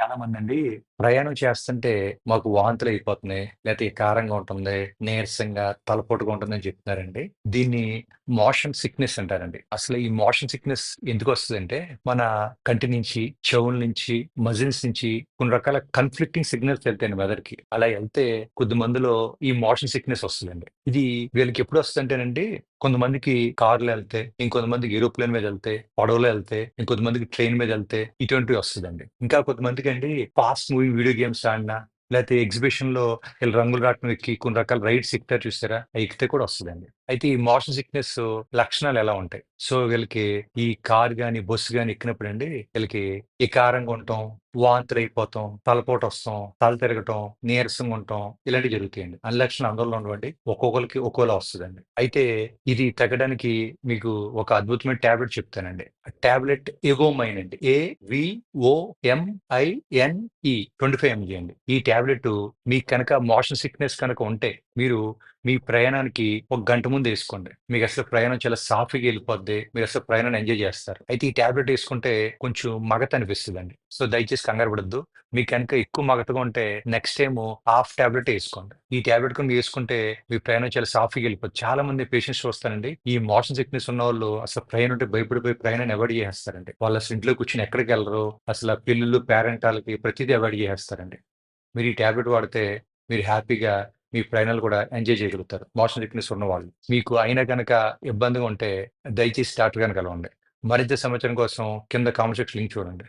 చాలా మందండి ప్రయాణం చేస్తుంటే మాకు వాంతులు అయిపోతున్నాయి, లేకపోతే కారంగా ఉంటుంది, నీరసంగా, తలపోటుగా ఉంటుందని చెప్తున్నారండి. దీన్ని మోషన్ సిక్‌నెస్ అంటారండి. అసలు ఈ మోషన్ సిక్‌నెస్ ఎందుకు వస్తుందంటే మన కంటి నుంచి, చెవుల నుంచి, మజిల్స్ నుంచి కొన్ని రకాల కన్‌ఫ్లిక్టింగ్ సిగ్నల్స్ వెళ్తాయండి మెదడుకి. అలా వెళ్తే కొద్ది మందిలో ఈ మోషన్ సిక్‌నెస్ వస్తుందండి ఇది వీళ్ళకి ఎప్పుడు వస్తుందంటేనండి కొంతమందికి కార్లు వెళ్తే ఇంకొంతమందికి ఏరోప్లేన్ మీద వెళ్తే పడవలో వెళ్తే ఇంకొంతమందికి ట్రైన్ మీద వెళ్తే ఇటువంటివి వస్తుందండి ఇంకా కొంతమందికండి ఫాస్ట్ మూవింగ్ వీడియో గేమ్స్ ఆడినా, లేకపోతే ఎగ్జిబిషన్‌లో వీళ్ళు రంగులు రాట్నం ఎక్కి కొన్ని రకాల రైడ్స్ ఎక్కుతారు చూసారా? ఎక్కితే కూడా వస్తుందండి అయితే ఈ మోషన్ సిక్‌నెస్ లక్షణాలు ఎలా ఉంటాయి? సో, వీళ్ళకి ఈ కార్ గాని, బస్సు గాని ఎక్కినప్పుడండి వీళ్ళకి వికారంగా అయిపోతాం వాంతులయిపోవటం, తలపోటొస్తాం, తల తిరగటం, నీరసంగా ఉండటం ఇలాంటివి జరుగుతాయండి. అన్ని లక్షణాలు అందరిలో ఉండవండి. ఒక్కొక్కరికి ఒక్కోలా వస్తుందండి అయితే ఇది తగ్గడానికి మీకు ఒక అద్భుతమైన టాబ్లెట్ చెప్తానండి. ఆ టాబ్లెట్ ఎగోమైన్ అండి. ఏ V O M I N E twenty five MG అండి. ఈ టాబ్లెట్ టాబ్లెట్ మీకు కనుక మోషన్ సిక్‌నెస్ కనుక ఉంటే, మీరు మీ ప్రయాణానికి ఒక గంట ముందు వేసుకోండి మీకు అసలు ప్రయాణం చాలా సాఫీగా మీరు అసలు ప్రయాణాన్ని ఎంజాయ్ చేస్తారు. అయితే ఈ టాబ్లెట్ వేసుకుంటే కొంచెం మగత అనిపిస్తదండి. సో, దయచేసి కంగారు పడద్దు మీకు కనుక ఎక్కువ మగతగా ఉంటే నెక్స్ట్ టైం హాఫ్ టాబ్లెట్ వేసుకోండి ఈ టాబ్లెట్ కనుక వేసుకుంటే మీ ప్రయాణం చాలా సాఫీగా వెళ్ళిపోద్ది చాలా మంది పేషెంట్స్ చూస్తానండి. ఈ మోషన్ సిక్‌నెస్ ఉన్న వాళ్ళు అసలు ప్రయాణం అంటే భయపడిపోయి ప్రయాణాన్ని అవాయిడ్ చేసేస్తారండి. వాళ్ళసలు ఇంట్లో కూర్చొని ఎక్కడికెళ్ళరు. అసల పెళ్ళిళ్ళు, వాళ్ళకి ప్రతిదీ అవాయిడ్ చేస్తారండి మీరు ఈ టాబ్లెట్ వాడితే మీరు హ్యాపీగా మీ ప్రయాణాలు కూడా ఎంజాయ్ చేయగలుగుతారు. మోషన్ సిక్‌నెస్ ఉన్నవాళ్ళు. మీకు అయినా కనుక ఇబ్బందిగా ఉంటే దయచేసి డాక్టర్ కనుక కలవండి. మరింత సమాచారం కోసం కింద కామెంట్ సెక్షన్ లింక్ చూడండి.